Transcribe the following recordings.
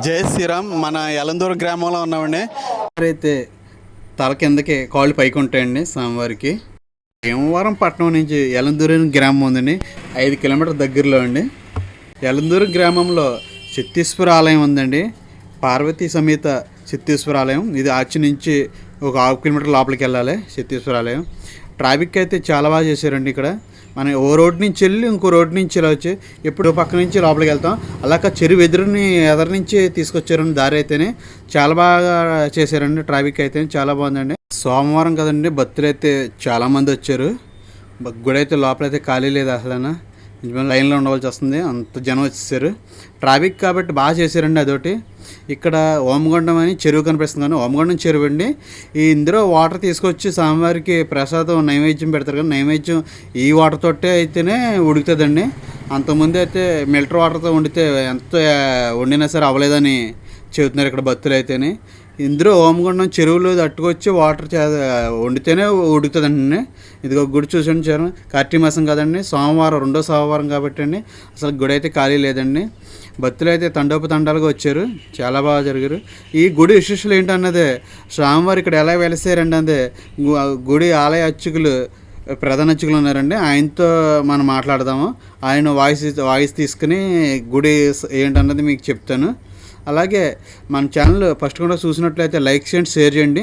జై శ్రీరామ్. మన యలందూరు గ్రామంలో ఉన్నామండి అయితే తల కిందకి కాళ్ళు పైకి ఉంటాయండి స్వామివారికి. భీమవరం పట్టణం నుంచి యలందూరు గ్రామం ఉందండి. ఐదు కిలోమీటర్ దగ్గరలో అండి. యలందూరు గ్రామంలో చిత్తీశ్వర ఆలయం ఉందండి. పార్వతీ సమేత చిత్తీశ్వర ఆలయం. ఇది ఆచి నుంచి ఒక ఆరు కిలోమీటర్ లోపలికి వెళ్ళాలి చిత్తీశ్వర ఆలయం. ట్రాఫిక్ అయితే చాలా బాగా చేశారండి ఇక్కడ. మనం ఓ రోడ్ నుంచి వెళ్ళి ఇంకో రోడ్ నుంచి ఇలా వచ్చి ఎప్పుడు పక్క నుంచి లోపలికి వెళ్తాం. అలాగ చెరువు ఎదురుని ఎదరి నుంచి తీసుకొచ్చారండి దారి అయితేనే. చాలా బాగా చేశారండి ట్రాఫిక్ అయితే చాలా బాగుందండి. సోమవారం కదండి భక్తులు అయితే చాలామంది వచ్చారు. గుడి అయితే లోపలైతే ఖాళీ లేదు అసలు నిజమైన లైన్లో ఉండవలసి వస్తుంది అంత జనం వచ్చేసారు. ట్రాఫిక్ కాబట్టి బాగా చేశారండి అదొకటి. ఇక్కడ ఓమగొండం అని చెరువు కనిపిస్తుంది కానీ ఓమగుండం చెరువు అండి. ఇందులో వాటర్ తీసుకొచ్చి స్వామివారికి ప్రసాదం నైవేద్యం పెడతారు కానీ నైవేద్యం ఈ వాటర్ తోటే అయితేనే ఉడుకుతుందండి. అంతకుముందు అయితే మిల్టర్ వాటర్తో వండితే ఎంత వండినా సరే అవ్వలేదని చెబుతున్నారు ఇక్కడ భక్తులు అయితేనే. ఇందులో ఓమగుండం చెరువులో తట్టుకొచ్చి వాటర్ చే వండితేనే ఉడుకుతుందండి. ఇదిగో గుడి చూసండి చరణ్. కార్తీక మాసం కదండి. సోమవారం రెండో సోమవారం కాబట్టి అండి. అసలు గుడి అయితే ఖాళీ లేదండి. భక్తులు అయితే తండోపు తండాలుగా వచ్చారు. చాలా బాగా జరిగారు. ఈ గుడి విశేషాలు ఏంటన్నదే? స్వామివారు ఇక్కడ ఎలా వెలిసారండి అదే? గు- గుడి ఆలయ అర్చకులు ప్రధాన అర్చకులు ఉన్నారండి. ఆయనతో మనం మాట్లాడదాము. ఆయన వాయిస్ వాయిస్ తీసుకుని గుడి ఏంటన్నది మీకు చెప్తాను. అలాగే మన ఛానల్ ఫస్ట్ కూడా చూసినట్లయితే లైక్ చేయండి షేర్ చేయండి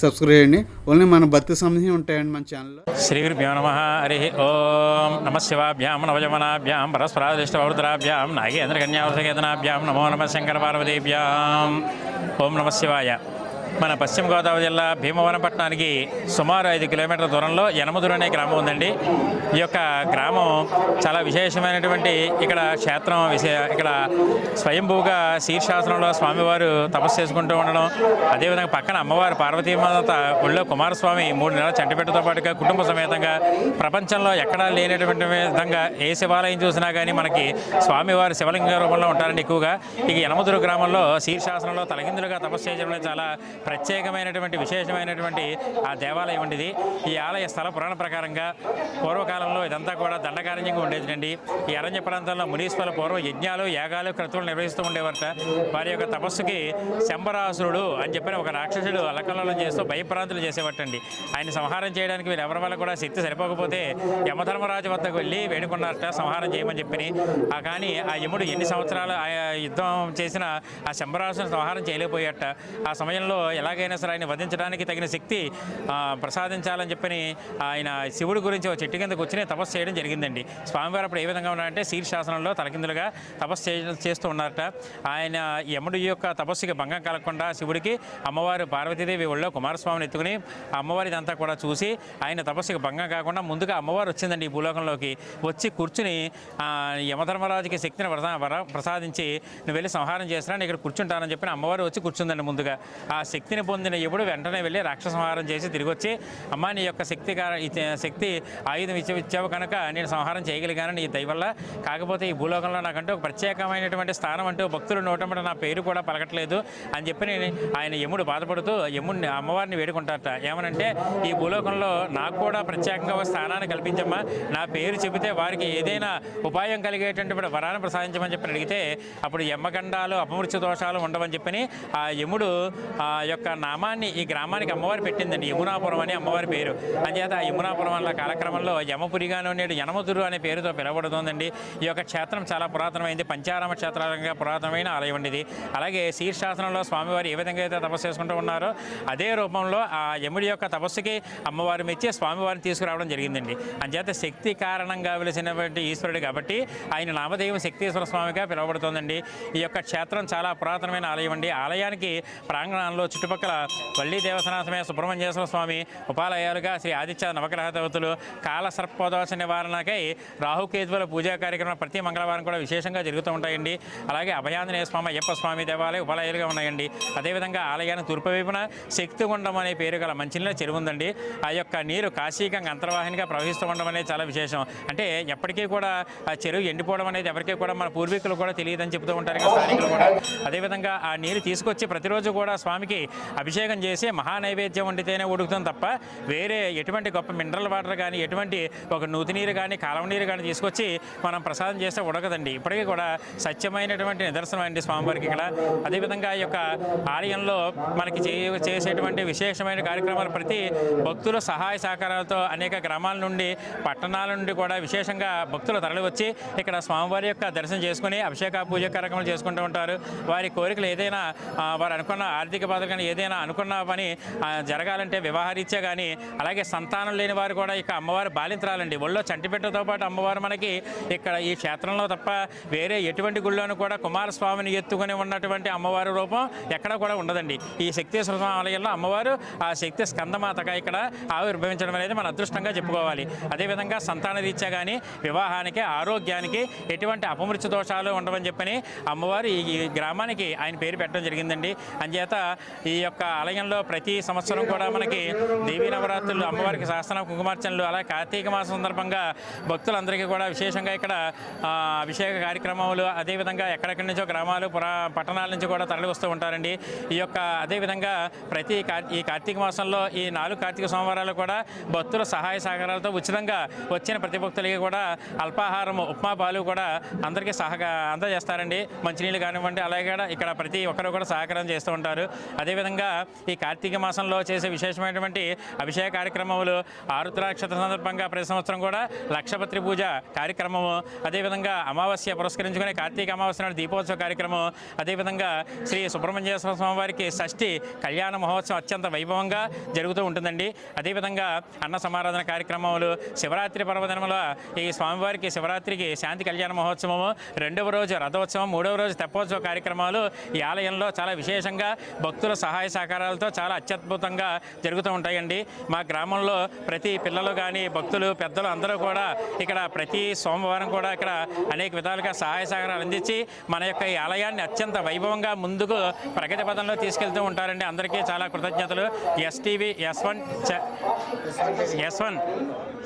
సబ్స్క్రైబ్ చేయండి. ఓన్లీ మన భక్తి సంబంధించి ఉంటాయండి మన ఛానల్లో. శ్రీ గురుభ్యో నమ హరి ఓం నమ శివాభ్యాం నవజమనాభ్యాం పరస్పరాదిష్టవరుద్రాభ్యాం నాగేంద్ర కన్యావసకేతనాభ్యాం నమో నమ శంకర పార్వతీభ్యాం ఓం నమ శివాయ. మన పశ్చిమ గోదావరి జిల్లా భీమవరం పట్టణానికి సుమారు ఐదు కిలోమీటర్ల దూరంలో యనమదురు అనే గ్రామం ఉందండి. ఈ యొక్క గ్రామం చాలా విశేషమైనటువంటి ఇక్కడ క్షేత్రం విశే ఇక్కడ స్వయంభూగా శీర్షాసనంలో స్వామివారు తపస్సు చేసుకుంటూ ఉండడం అదేవిధంగా పక్కన అమ్మవారు పార్వతీమాత ఒళ్ళో కుమారస్వామి మూడు నెలల చంటిపెట్టతో పాటుగా కుటుంబ సమేతంగా ప్రపంచంలో ఎక్కడా లేనటువంటి విధంగా ఏ శివాలయం చూసినా కానీ మనకి స్వామివారు శివలింగ రూపంలో ఉంటారండి ఎక్కువగా. ఇక యనమదురు గ్రామంలో శీర్షాసనంలో తలగిందులుగా తపస్సు చేయడం అనేది చాలా ప్రత్యేకమైనటువంటి విశేషమైనటువంటి ఆ దేవాలయం ఉండేది. ఈ ఆలయ స్థల పురాణ ప్రకారంగా పూర్వకాలంలో ఇదంతా కూడా దండకారణ్యంగా ఉండేదండి. ఈ అరణ్య ప్రాంతంలో మునిసిపల్ పూర్వం యజ్ఞాలు యాగాలు క్రతువులు నిర్వహిస్తూ ఉండేవారట. వారి యొక్క తపస్సుకి శంబరాసురుడు అని చెప్పిన ఒక రాక్షసుడు అల్లకల్లోలం చేస్తూ భయప్రాంతులు చేసేవటండి ఆయన సంహారం చేయడానికి వీళ్ళు ఎవరి వల్ల కూడా శక్తి సరిపోకపోతే యమధర్మరాజు వద్దకు వెళ్ళి వేడుకున్నారట సంహారం చేయమని చెప్పి ఆ కానీ ఆ యముడు ఎన్ని సంవత్సరాలు ఆ యుద్ధం చేసినా ఆ శంబరాసును సంహారం చేయలేకపోయాట ఆ సమయంలో ఎలాగైనా సరే ఆయన వధించడానికి తగిన శక్తి ప్రసాదించాలని చెప్పని ఆయన శివుడి గురించి ఒక చెట్టు కింద వచ్చి తపస్సు చేయడం జరిగిందండి. స్వామివారు అప్పుడు ఏ విధంగా ఉన్నారంటే శీర్షాసనంలో తలకిందులుగా తపస్సు చే- చేస్తూ ఉన్నారట. ఆయన యముడి యొక్క తపస్సుకి భంగం కలగకుండా శివుడికి అమ్మవారు పార్వతీదేవి ఒళ్ళో కుమారస్వామిని ఎత్తుకుని అమ్మవారి ఇదంతా కూడా చూసి ఆయన తపస్సుకి భంగం కాకుండా ముందుగా అమ్మవారు వచ్చిందండి ఈ భూలోకంలోకి. వచ్చి కూర్చుని యమధర్మరాజుకి శక్తిని వర- ప్రసాదించి నువ్వు వెళ్ళి సంహారం చేసినా ఇక్కడ కూర్చుంటానని చెప్పి అమ్మవారు వచ్చి కూర్చుందండి ముందుగా. ఆ శక్తిని పొందిన ఎప్పుడు వెంటనే వెళ్ళి రాక్షస సంహారం చేసి తిరిగి వచ్చి అమ్మా నీ యొక్క శక్తి శక్తి ఆయుధం ఇచ్చి ఇచ్చావు కనుక నేను సంహారం చేయగలిగాను నీ దయవల్ల కాకపోతే ఈ భూలోకంలో నాకంటూ ఒక ప్రత్యేకమైనటువంటి స్థానం అంటూ భక్తులు నోటమట నా పేరు కూడా పలకట్లేదు అని చెప్పి నేను ఆయన యముడు బాధపడుతూ యముడిని అమ్మవారిని వేడుకుంటారట. ఏమనంటే ఈ భూలోకంలో నాకు కూడా ప్రత్యేకంగా ఒక స్థానాన్ని కల్పించమ్మా. నా పేరు చెబితే వారికి ఏదైనా ఉపాయం కలిగేటటువంటి వరాన్ని ప్రసాదించమని చెప్పి అడిగితే అప్పుడు ఎమ్మగండాలు అపమృత్యు దోషాలు ఉండవని చెప్పని ఆ యముడు ఆ యొక్క నామాన్ని ఈ గ్రామానికి అమ్మవారు పెట్టిందండి. యమునాపురం అని అమ్మవారి పేరు. అంచేత ఆ యమునాపురం వల్ల కాలక్రమంలో యమపురిగాను నేడు యనమదురు అనే పేరుతో పిలవబడుతోందండి. ఈ యొక్క క్షేత్రం చాలా పురాతనమైంది. పంచారామ క్షేత్రంగా పురాతనమైన ఆలయం అండి ఇది. అలాగే శీర్షాసనంలో స్వామివారు ఏ విధంగా అయితే తపస్సు చేసుకుంటూ ఉన్నారో అదే రూపంలో ఆ యముడి యొక్క తపస్సుకి అమ్మవారు మెచ్చి స్వామివారిని తీసుకురావడం జరిగిందండి. అంచేత శక్తి కారణంగా వెలిసినటువంటి ఈశ్వరుడు కాబట్టి ఆయన నామదేవం శక్తీశ్వర స్వామిగా పిలువబడుతోందండి. ఈ యొక్క క్షేత్రం చాలా పురాతనమైన ఆలయం అండి. ఆలయానికి ప్రాంగణంలో చుట్టుపక్కల వల్లి దేవసనాథమే సుబ్రహ్మణ్యేశ్వర స్వామి ఉపాలయాలుగా శ్రీ ఆదిత్య నవగ్రహ దేవతలు కాల సర్పదోష నివారణకై రాహుకేతువుల పూజా కార్యక్రమాలు ప్రతి మంగళవారం కూడా విశేషంగా జరుగుతూ ఉంటాయండి. అలాగే అభయాంజనేయ స్వామి అయ్యప్ప స్వామి దేవాలయం ఉపాలయాలుగా ఉన్నాయండి. అదేవిధంగా ఆలయానికి తూర్పు వైపున శక్తిగుండం అనే పేరు గల మంచినీళ్ళ చెరువు ఉందండి. ఆ యొక్క నీరు కాశీకంగా అంతర్వాహినిగా ప్రవహిస్తూ ఉండడం అనేది చాలా విశేషం. అంటే ఎప్పటికీ కూడా ఆ చెరువు ఎండిపోవడం అనేది ఎవరికీ కూడా మన పూర్వీకులు కూడా తెలియదని చెప్తూ ఉంటారు ఇంకా స్థానికులు కూడా. అదేవిధంగా ఆ నీరు తీసుకొచ్చి ప్రతిరోజు కూడా స్వామికి అభిషేకం చేసి మహానైవేద్యం వండితేనే ఉడుకుతుంది తప్ప వేరే ఎటువంటి గొప్ప మినరల్ వాటర్ కానీ ఎటువంటి ఒక నూతి నీరు కానీ కాలువ నీరు కానీ తీసుకొచ్చి మనం ప్రసాదం చేస్తే ఉడకదండి. ఇప్పటికీ కూడా సత్యమైనటువంటి నిదర్శనం అండి స్వామివారికి ఇక్కడ. అదేవిధంగా ఈ యొక్క ఆలయంలో మనకి చే చేసేటువంటి విశేషమైన కార్యక్రమాలు ప్రతి భక్తుల సహాయ సహకారాలతో అనేక గ్రామాల నుండి పట్టణాల నుండి కూడా విశేషంగా భక్తులు తరలివచ్చి ఇక్కడ స్వామివారి యొక్క దర్శనం చేసుకుని అభిషేక పూజ కార్యక్రమాలు చేసుకుంటూ ఉంటారు. వారి కోరికలు ఏదైనా వారు అనుకున్న ఆర్థిక బాధలు కానీ ఏదైనా అనుకున్న పని జరగాలంటే వివాహరీత్యా కానీ అలాగే సంతానం లేని వారు కూడా ఇక అమ్మవారు బాలింతరాలండి. ఒళ్ళో చంటిపెట్టతో పాటు అమ్మవారు మనకి ఇక్కడ ఈ క్షేత్రంలో తప్ప వేరే ఎటువంటి గుళ్ళోనూ కూడా కుమారస్వామిని ఎత్తుకుని ఉన్నటువంటి అమ్మవారి రూపం ఎక్కడ కూడా ఉండదండి. ఈ శక్తేశ్వర స్వామి ఆలయంలో అమ్మవారు ఆ శక్తి స్కందమాతగా ఇక్కడ ఆవిర్భవించడం అనేది మన అదృష్టంగా చెప్పుకోవాలి. అదేవిధంగా సంతాన రీత్యా కానీ వివాహానికి ఆరోగ్యానికి ఎటువంటి అపమృత్యు దోషాలు ఉండవని చెప్పని అమ్మవారు ఈ ఈ గ్రామానికి ఆయన పేరు పెట్టడం జరిగిందండి. అంచేత ఈ యొక్క ఆలయంలో ప్రతి సంవత్సరం కూడా మనకి దేవీ నవరాత్రులు అమ్మవారికి శాస్త్ర కుంకుమార్చనలు అలాగే కార్తీక మాసం సందర్భంగా భక్తులందరికీ కూడా విశేషంగా ఇక్కడ అభిషేక కార్యక్రమాలు అదేవిధంగా ఎక్కడెక్కడి నుంచో గ్రామాలు పురా పట్టణాల నుంచి కూడా తరలి వస్తూ ఉంటారండి. ఈ యొక్క అదేవిధంగా ప్రతి కార్- ఈ కార్తీక మాసంలో ఈ నాలుగు కార్తీక సోమవారాలు కూడా భక్తుల సహాయ సహకారాలతో ఉచితంగా వచ్చిన ప్రతి భక్తులకి కూడా అల్పాహారం ఉప్మా పాలు కూడా అందరికీ సహక అందజేస్తారండి. మంచినీళ్ళు కానివ్వండి అలాగే కూడా ఇక్కడ ప్రతి ఒక్కరు కూడా సహకారం చేస్తూ ఉంటారు. అదేవిధంగా ఈ కార్తీక మాసంలో చేసే విశేషమైనటువంటి అభిషేక కార్యక్రమములు ఆరుద్ర సందర్భంగా ప్రతి సంవత్సరం కూడా లక్షపత్రి పూజ కార్యక్రమము అదేవిధంగా అమావాస్య పురస్కరించుకునే కార్తీక అమావాస్య నాడు దీపోత్సవ కార్యక్రమం అదేవిధంగా శ్రీ సుబ్రహ్మణ్యేశ్వర స్వామి వారికి షష్ఠి కళ్యాణ మహోత్సవం అత్యంత వైభవంగా జరుగుతూ ఉంటుందండి. అదేవిధంగా అన్న సమారాధన కార్యక్రమాలు శివరాత్రి పర్వదినముల ఈ స్వామివారికి శివరాత్రికి శాంతి కళ్యాణ మహోత్సవము రెండవ రోజు రథోత్సవం మూడవ రోజు తెప్పోత్సవ కార్యక్రమాలు ఈ ఆలయంలో చాలా విశేషంగా భక్తుల సహాయ సహకారాలతో చాలా అత్యద్భుతంగా జరుగుతూ ఉంటాయండి. మా గ్రామంలో ప్రతి పిల్లలు కానీ భక్తులు పెద్దలు అందరూ కూడా ఇక్కడ ప్రతి సోమవారం కూడా ఇక్కడ అనేక విధాలుగా సహాయ సహకారాలు అందించి మన యొక్క ఈ ఆలయాన్ని అత్యంత వైభవంగా ముందుకు ప్రగతి పదంలో తీసుకెళ్తూ ఉంటారండి. అందరికీ చాలా కృతజ్ఞతలు. STV S one S one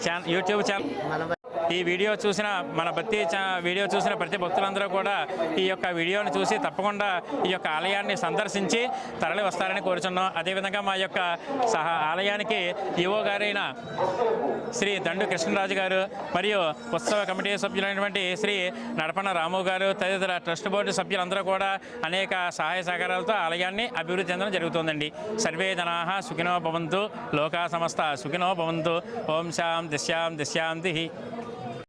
channel YouTube channel ఈ వీడియో చూసిన మన భక్తి చా- వీడియో చూసిన ప్రతి భక్తులందరూ కూడా ఈ యొక్క వీడియోను చూసి తప్పకుండా ఈ యొక్క ఆలయాన్ని సందర్శించి తరలి వస్తారని కోరుచున్నాం. అదేవిధంగా మా యొక్క సహా ఆలయానికి ఈవో గారైన శ్రీ దండు కృష్ణరాజు గారు మరియు ఉత్సవ కమిటీ సభ్యులైనటువంటి శ్రీ నడపన రాము గారు తదితర ట్రస్ట్ బోర్డు సభ్యులందరూ కూడా అనేక సహాయ సహకారాలతో ఆలయాన్ని అభివృద్ధి చెందడం జరుగుతుందండి. సర్వే జనాః సుఖినో భవంతు లోకా సమస్త సుఖినో భవంతు. ఓం శాం దిశ్యాం దిశ్యాంతి.